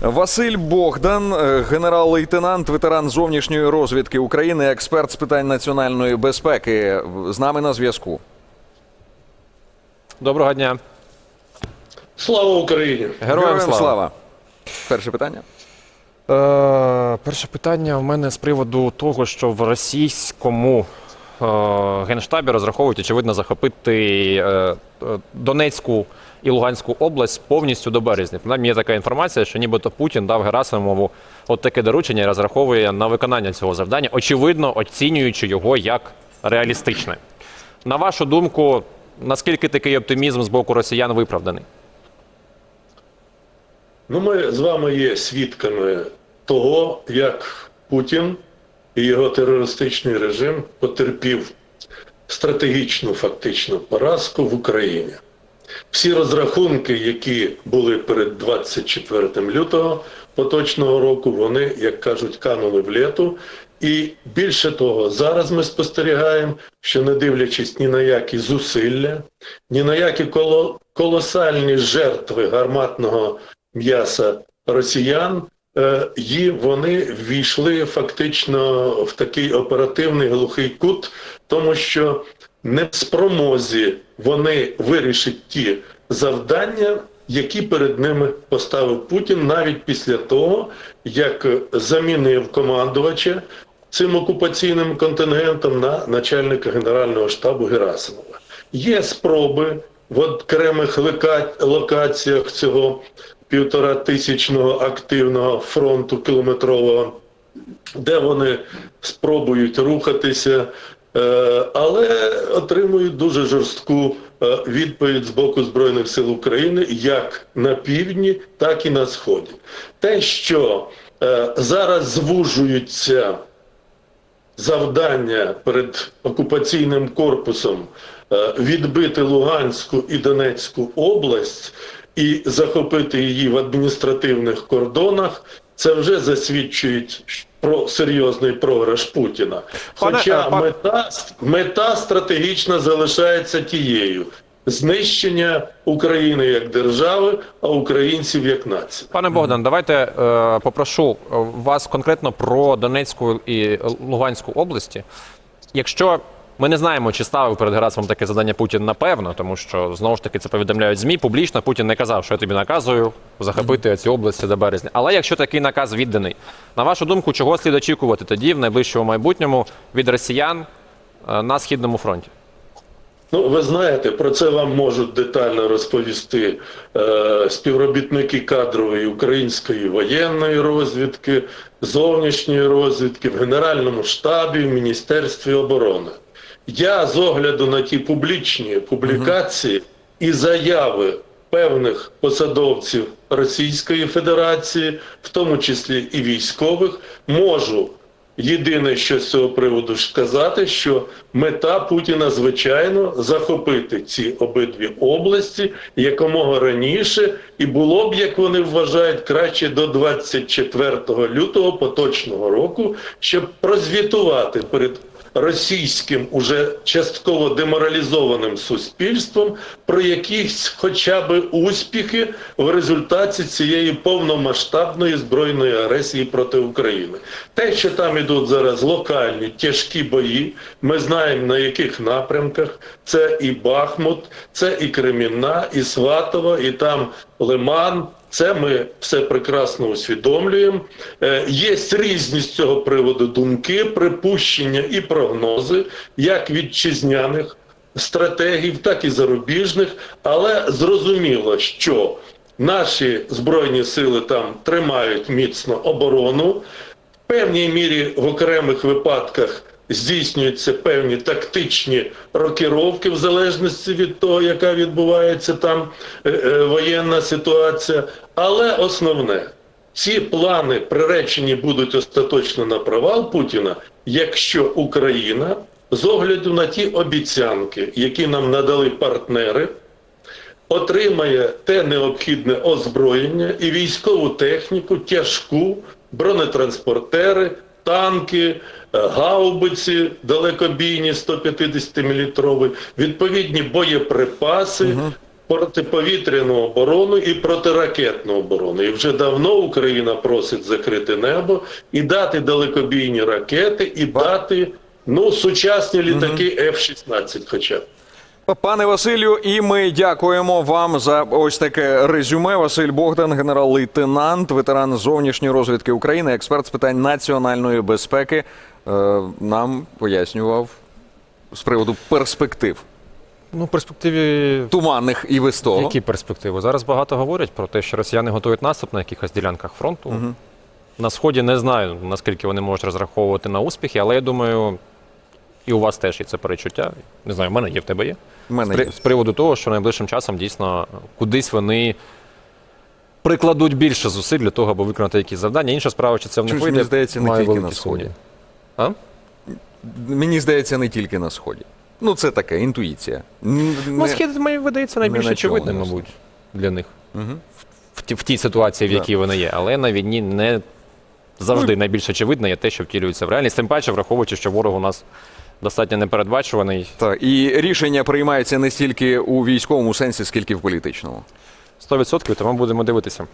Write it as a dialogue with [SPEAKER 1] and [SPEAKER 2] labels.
[SPEAKER 1] Василь Богдан, е, генерал-лейтенант, ветеран зовнішньої розвідки України, експерт з питань національної безпеки. З нами на зв'язку.
[SPEAKER 2] Доброго дня.
[SPEAKER 3] Слава Україні!
[SPEAKER 2] Героям, слава.
[SPEAKER 1] Перше питання.
[SPEAKER 2] Е, перше питання в мене з приводу того, що в російському генштабі розраховують, очевидно, захопити е, е, Донецьку і Луганську область повністю до березня. Принаймні є така інформація, що нібито Путін дав Герасимову от таке доручення і розраховує на виконання цього завдання, очевидно, оцінюючи його як реалістичне. На вашу думку, наскільки такий оптимізм з боку росіян виправданий?
[SPEAKER 3] Ну, ми з вами є свідками того, як Путін і його терористичний режим потерпів стратегічну фактичну поразку в Україні. Всі розрахунки, які були перед 24 лютого поточного року, вони, як кажуть, канули в літу. І більше того, зараз ми спостерігаємо, що не дивлячись ні на які зусилля, ні на які коло- колосальні жертви гарматного м'яса росіян, і вони ввійшли фактично в такий оперативний глухий кут, тому що не в спромозі вони вирішать ті завдання, які перед ними поставив Путін навіть після того, як замінив командувача цим окупаційним контингентом на начальника Генерального штабу Герасимова. Є спроби в окремих локаціях цього півтора тисячного активного фронту кілометрового, де вони спробують рухатися, е, але отримують дуже жорстку е, відповідь з боку Збройних сил України як на півдні, так і на сході. Те, що е, зараз звужуються завдання перед окупаційним корпусом відбити Луганську і Донецьку область і захопити її в адміністративних кордонах, це вже засвідчують про серйозний програш Путіна. Хоча
[SPEAKER 2] е,
[SPEAKER 3] мета, мета стратегічна залишається тією. Знищення України як держави, а українців як нації.
[SPEAKER 2] Пане Богдан, давайте е, попрошу вас конкретно про Донецьку і Луганську області. Якщо ми не знаємо, чи ставив перед Герасимом таке завдання Путін, напевно, тому що знову ж таки це повідомляють ЗМІ. Публічно Путін не казав, що я тобі наказую захопити ці області до березня. Але якщо такий наказ відданий, на вашу думку, чого слід очікувати тоді в найближчому майбутньому від росіян е, на східному фронті?
[SPEAKER 3] Ну, ви знаєте, про це вам можуть детально розповісти е, співробітники кадрової української воєнної розвідки, зовнішньої розвідки, в Генеральному штабі, в Міністерстві оборони. Я з огляду на ті публічні публікації і заяви певних посадовців Російської Федерації, в тому числі і військових, можу Єдине, що з цього приводу сказати, що мета Путіна, звичайно, захопити ці обидві області якомога раніше, і було б, як вони вважають, краще до 24 лютого поточного року, щоб прозвітувати перед російським уже частково деморалізованим суспільством про якісь хоча б успіхи в результаті цієї повномасштабної збройної агресії проти України. Те, що там ідуть зараз локальні тяжкі бої, ми знаємо на яких напрямках. Це і Бахмут, це і Кремінна, і Сватово, і там Лиман. Це ми все прекрасно усвідомлюємо. Е, Є різні з цього приводу думки, припущення і прогнози, як вітчизняних стратегів, так і зарубіжних. Але зрозуміло, що наші збройні сили там тримають міцно оборону. В певній мірі в окремих випадках здійснюються певні тактичні рокіровки в залежності від того, яка відбувається там е, е, воєнна ситуація. Але основне, ці плани приречені будуть остаточно на провал Путіна, якщо Україна з огляду на ті обіцянки, які нам надали партнери, отримає те необхідне озброєння і військову техніку, тяжку, бронетранспортери, танки, е, гаубиці далекобійні 150 мм, відповідні боєприпаси, протиповітряну оборону і протиракетну оборону. І вже давно Україна просить закрити небо і дати далекобійні ракети, і дати ну сучасні літаки F-16 хоча б.
[SPEAKER 1] Пане Василю, і ми дякуємо вам за ось таке резюме. Василь Богдан, генерал-лейтенант, ветеран зовнішньої розвідки України, експерт з питань національної безпеки, е, нам пояснював з приводу перспектив
[SPEAKER 2] Ну, в перспективі
[SPEAKER 1] туманних і без того.
[SPEAKER 2] Які перспективи? Зараз багато говорять про те, що росіяни готують наступ на якихось ділянках фронту. На сході не знаю, наскільки вони можуть розраховувати на успіхи, але я думаю, і у вас теж є це перечуття. Не знаю, в мене є, в тебе є.
[SPEAKER 1] Мене
[SPEAKER 2] з, при- з приводу того, що найближчим часом дійсно кудись вони прикладуть більше зусиль для того, аби виконати якісь завдання. Інша справа, чи це в них
[SPEAKER 1] Чомусь
[SPEAKER 2] вийде,
[SPEAKER 1] мені здається, не
[SPEAKER 2] має
[SPEAKER 1] тільки
[SPEAKER 2] великі
[SPEAKER 1] на сході.
[SPEAKER 2] сумніви. А?
[SPEAKER 1] Мені здається, не тільки на сході. Ну, це таке інтуїція. Н-
[SPEAKER 2] Ну,
[SPEAKER 1] не-
[SPEAKER 2] схід мені видається найбільш
[SPEAKER 1] на чому
[SPEAKER 2] очевидним,
[SPEAKER 1] не
[SPEAKER 2] мабуть, для них. В, ті- в тій ситуації, в
[SPEAKER 1] Да.
[SPEAKER 2] якій вони є. Але на війні не завжди найбільш очевидно є те, що втілюється в реальність. Тим паче, враховуючи, що ворог у нас достатньо непередбачуваний.
[SPEAKER 1] Так, і рішення приймаються не стільки у військовому сенсі, скільки в політичному.
[SPEAKER 2] 100%, тому будемо дивитися.